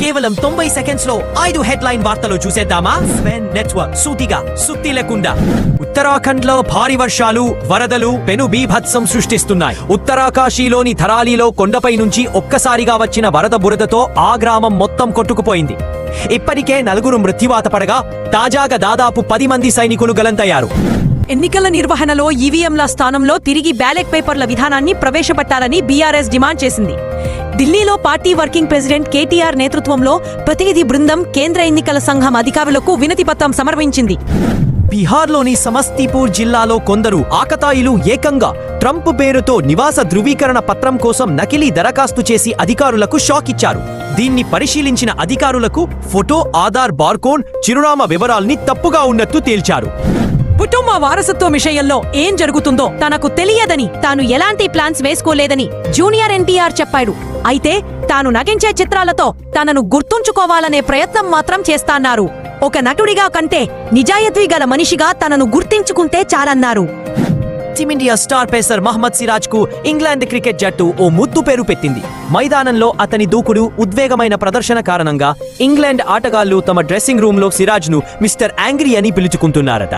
కేవలం తొంభై సెకండ్స్లో ఐదు హెడ్ లైన్ వార్తలు చూసేద్దామా? స్వెన్ నెట్వర్క్ సూటిగా సుత్తి లేకుండా. ఉత్తరాఖండ్లో భారీ వర్షాలు వరదలు పెను బీభత్సం సృష్టిస్తున్నాయి. ఉత్తరాకాశీలోని థరాలీలో కొండపై నుంచి ఒక్కసారిగా వచ్చిన వరద బురదతో ఆ గ్రామం మొత్తం కొట్టుకుపోయింది. ఇప్పటికే నలుగురు మృత్యువాత పడగా తాజాగా దాదాపు పది మంది సైనికులు గలంతయ్యారు. ఎన్నికల నిర్వహణలో ఈవీఎంల స్థానంలో తిరిగి బ్యాలెట్ పేపర్ల విధానాన్ని ప్రవేశపెట్టాలని బీఆర్ఎస్ డిమాండ్ చేసింది. ఢిల్లీలో పార్టీ వర్కింగ్ ప్రెసిడెంట్ కేటీఆర్ నేతృత్వంలో ప్రతినిధి బృందం కేంద్ర ఎన్నికల సంఘం అధికారులకు వినతిపత్రం సమర్పించింది. బీహార్లోని సమస్తీపూర్ జిల్లాలో కొందరు ఆకతాయిలు ఏకంగా ట్రంప్ పేరుతో నివాస ధృవీకరణ పత్రం కోసం నకిలీ దరఖాస్తు చేసి అధికారులకు షాక్ ఇచ్చారు. దీన్ని పరిశీలించిన అధికారులకు ఫోటో ఆధార్ బార్కోడ్ చిరునామా వివరాల్ని తప్పుగా ఉన్నట్టు తేల్చారు. కుటుంబ వారసత్వం విషయంలో ఏం జరుగుతుందో తనకు తెలియదని తాను ఎలాంటి ప్లాన్స్ వేసుకోలేదని జూనియర్ ఎన్టీఆర్ చెప్పాడు. అయితే తాను నటించే చిత్రాలతో తనను గుర్తుంచుకోవాలనే ప్రయత్నం మాత్రం చేస్తాన్నారు. ఒక నటుడిగా కంటే నిజాయితీ గల మనిషిగా తనను గుర్తించుకుంటే చాలన్నారు. Team India star pacer Mohammed సిరాజ్కు England cricket జట్టు ఓ ముద్దు పేరు పెట్టింది. మైదానంలో అతని దూకుడు ఉద్వేగమైన ప్రదర్శన కారణంగా ఇంగ్లాండ్ ఆటగాళ్ళు తమ డ్రెస్సింగ్ రూమ్లో సిరాజ్ను మిస్టర్ యాంగ్రీ అని పిలుచుకుంటున్నారట.